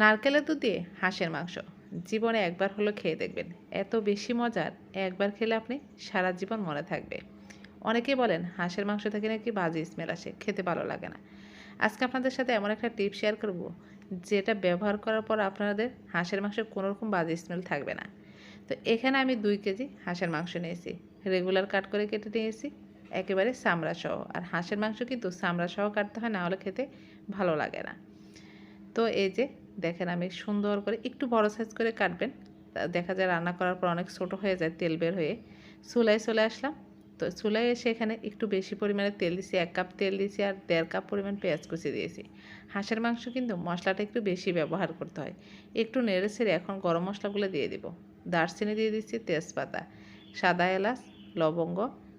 নারকেলের দুধ দিয়ে হাঁসের মাংস। জীবনে একবার হলো খেয়ে দেখবেন। এত বেশি মজার, একবার খেলে আপনি সারা জীবন মনে থাকবে। অনেকেই বলেন, হাঁসের মাংস থেকে নাকি বাজে স্মেল আসে, খেতে ভালো লাগে না। আজকে আপনাদের সাথে এমন একটা টিপ শেয়ার করব, যেটা ব্যবহার করার পর আপনাদের হাঁসের মাংসের কোনো রকম বাজে স্মেল থাকবে না। তো এখানে আমি দুই কেজি হাঁসের মাংস নিয়েছি। রেগুলার কাট করে কেটে নিয়েছি, একেবারে চামড়া সহ। আর হাঁসের মাংস কিন্তু চামড়া সহ কাটতে হয়, না হলে খেতে ভালো লাগে না। তো এই যে দেখেন আমি সুন্দর করে একটু বড় সাইজ করে কাটবেন। দেখা যায় রান্না করার পর অনেক ছোটো হয়ে যায় তেল বের হয়ে। চুলায় চলে আসলাম। তো চুলায় এসে এখানে একটু বেশি পরিমাণে তেল দিয়েছি এক কাপ তেল দিয়েছি আর দেড় কাপ পরিমাণ পেঁয়াজ কুচি দিয়েছি। হাঁসের মাংস কিন্তু মশলাটা একটু বেশি ব্যবহার করতে হয়। একটু নেড়ে ছেড়ে এখন গরম মশলাগুলো দিয়ে দিব। দারচিনি দিয়ে দিচ্ছি তেজপাতা, সাদা এলাচ, লবঙ্গ,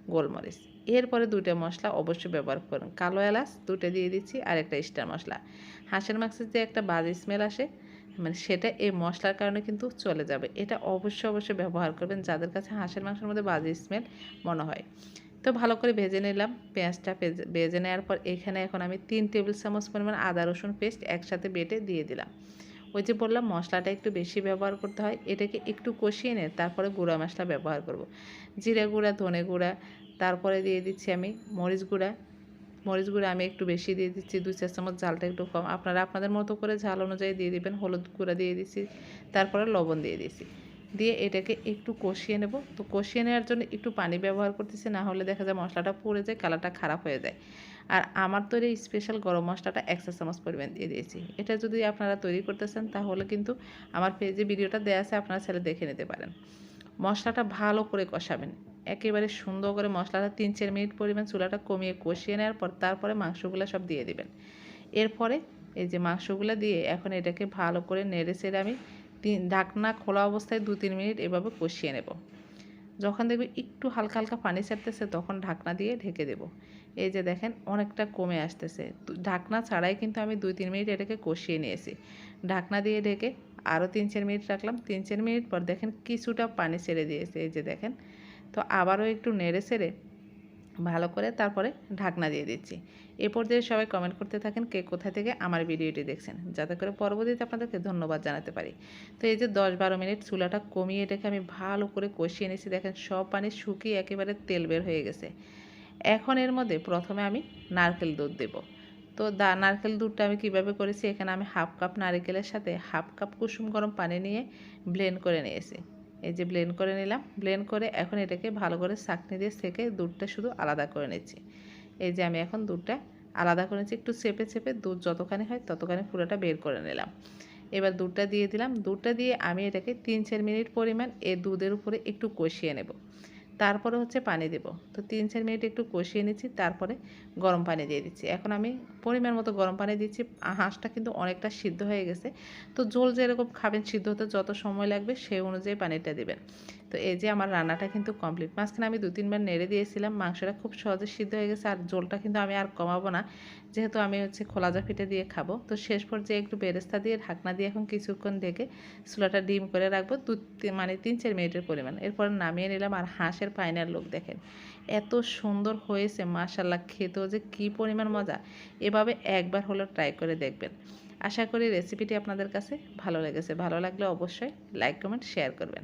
গোলমরিচ। এরপরে দুটো মশলা অবশ্যই ব্যবহার করুন। কালো এলাচ দুটো দিয়ে দিচ্ছি আর একটা স্টার মশলা। হাঁসের মাংসের যে একটা বাজে স্মেল আসে মানে সেটা এই মশলার কারণে কিন্তু চলে যাবে। এটা অবশ্যই অবশ্যই ব্যবহার করবেন, যাদের কাছে হাঁসের মাংসের মধ্যে বাজে স্মেল মনে হয়। তো ভালো করে ভেজে নিলাম, পেঁয়াজটা ভেজে নেওয়ার পর এখানে এখন আমি তিন টেবিল চামচ পরিমাণ আদা রসুন পেস্ট একসাথে বেটে দিয়ে দিলাম। ওই যে বললাম, মশলাটা একটু বেশি ব্যবহার করতে হয়, এটাকে একটু কষিয়ে নিয়ে তারপরে গুঁড়া মশলা ব্যবহার করব। জিরে গুঁড়া, ধনে গুঁড়া তারপরে দিয়ে দিচ্ছি আমি মরিচ গুঁড়া। মরিচ গুঁড়া আমি একটু বেশি দিয়ে দিচ্ছি, দু চার চামচ ঝালটা একটু কম। আপনারা আপনাদের মতো করে ঝাল অনুযায়ী দিয়ে দিবেন। হলুদ গুঁড়া দিয়ে দিচ্ছি, তারপরে লবণ দিয়ে দিচ্ছি। দিয়ে এটাকে একটু কষিয়ে নেব। তো কষিয়ে নেওয়ার জন্য একটু পানি ব্যবহার করতেছি, না হলে দেখা যায় মশলাটা পুড়ে যায়, কালারটা খারাপ হয়ে যায়। আর আমার তৈরি স্পেশাল গরম মশলাটা একশো চামচ পরিমাণ দিয়ে দিয়েছি। এটা যদি আপনারা তৈরি করতেছেন, তাহলে কিন্তু আমার পেজে ভিডিওটা দেওয়া আছে, আপনারা ছেলে দেখে নিতে পারেন। মশলাটা ভালো করে কষাবেন। একেবারে সুন্দর করে মশলাটা তিন চার মিনিট পরিমাণ চুলাটা কমিয়ে কষিয়ে নেওয়ার পর তারপরে মাংসগুলো সব দিয়ে দিবেন। এরপরে এই যে মাংসগুলো দিয়ে এখন এটাকে ভালো করে নেড়ে চেড়ে আমি তিন ঢাকনা খোলা অবস্থায় দু তিন মিনিট এভাবে কষিয়ে নেব। যখন দেখবে একটু হালকা হালকা পানি ছাড়তেছে তখন ঢাকনা দিয়ে ঢেকে দেব। এই যে দেখেন অনেকটা কমে আসতেছে। ঢাকনা ছাড়াই কিন্তু আমি দুই তিন মিনিট এটাকে কষিয়ে নিয়েছি। ঢাকনা দিয়ে ঢেকে আরও তিন চার মিনিট রাখলাম। তিন চার মিনিট পর দেখেন কিছুটা পানি ছেড়ে দিয়েছে। এই যে দেখেন তো আবারও একটু নেড়ে ছেড়ে ভালো করে তারপরে ঢাকনা দিয়ে দিচ্ছি। এ পর্যায়ে সবাই কমেন্ট করতে থাকেন কে কোথা থেকে আমার ভিডিওটি দেখছেন। যাতে করে পরবর্তীতে আপনাদেরকে ধন্যবাদ জানাতে পারি। তো এই যে দশ বারো মিনিট চুলাটা কমিয়ে রেখে আমি ভালো করে কষিয়ে নিয়েছি দেখেন সব পানি শুকিয়ে একেবারে তেল বের হয়ে গেছে। এখন এর মধ্যে প্রথমে আমি নারকেল দুধ দেব। তো দা, নারকেল দুধটা আমি কীভাবে করেছি? এখানে আমি হাফ কাপ নারকেলের সাথে হাফ কাপ কুসুম গরম পানি নিয়ে ব্লেন্ড করে নিয়েছি। এই যে ব্লেন্ড করে নিলাম। ব্লেন্ড করে এখন এটাকে ভালো করে সাকনি দিয়ে সেকে দুধটা শুধু আলাদা করে নিচ্ছি। এই যে আমি এখন দুধটা আলাদা করে নিচ্ছি, একটু চেপে চেপে দুধ যতখানি হয় ততখানি পুরোটা বের করে নিলাম। এবার দুধটা দিয়ে দিলাম। দুধটা দিয়ে আমি এটাকে তিন চার মিনিট পরিমাণ এই দুধের উপরে একটু কষিয়ে নেব। তারপরে হচ্ছে পানি দেব। তো তিন চার মিনিট একটু কষিয়ে নিচ্ছি, তারপরে গরম পানি দিয়ে দিচ্ছি। এখন আমি পরিমাণ মতো গরম পানি দিচ্ছি হাঁসটা কিন্তু অনেকটা সিদ্ধ হয়ে গেছে। তো জল যেরকম খাবেন সিদ্ধ হতে যত সময় লাগবে সেই অনুযায়ী পানিটা দেবেন। তো এই যে আমার রান্নাটা কিন্তু কমপ্লিট। মাঝখানে আমি দু তিনবার নেড়ে দিয়েছিলাম, মাংসটা খুব সহজে সিদ্ধ হয়ে গেছে, আর জলটা কিন্তু আমি আর কমাবো না। যেহেতু আমি হচ্ছে খোলাজা ফিটে দিয়ে খাব। তো শেষ পর্যায়ে একটু বেরেস্তা দিয়ে, ঢাকনা দিয়ে এখন কিছুক্ষণ দেখে চুলাটা ডিম করে রাখব দু মানে তিন চার মিনিটের পরিমাণ। এরপর নামিয়ে নিলাম, আর হাঁসের পাইনার লোক দেখেন, এত সুন্দর হয়েছে মাশাল্লাহ খেতেও যে কী পরিমাণ মজা। এভাবে একবার হলো ট্রাই করে দেখবেন। আশা করি রেসিপিটি আপনাদের কাছে ভালো লেগেছে। ভালো লাগলে অবশ্যই লাইক, কমেন্ট, শেয়ার করবেন।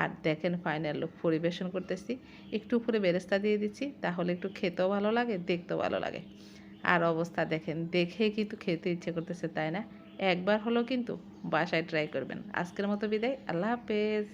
আর দেখেন ফাইনাল লুক পরিবেশন করতেছি। একটু উপরে বেরেস্তা দিয়ে দিচ্ছি, তাহলে একটু খেতেও ভালো লাগে, দেখতেও ভালো লাগে। আর অবস্থা দেখেন, দেখে কিন্তু খেতে ইচ্ছে করতেছে, তাই না? একবার হলো কিন্তু বাসায় ট্রাই করবেন। আজকের মতো বিদায়, আল্লাহ হাফেজ।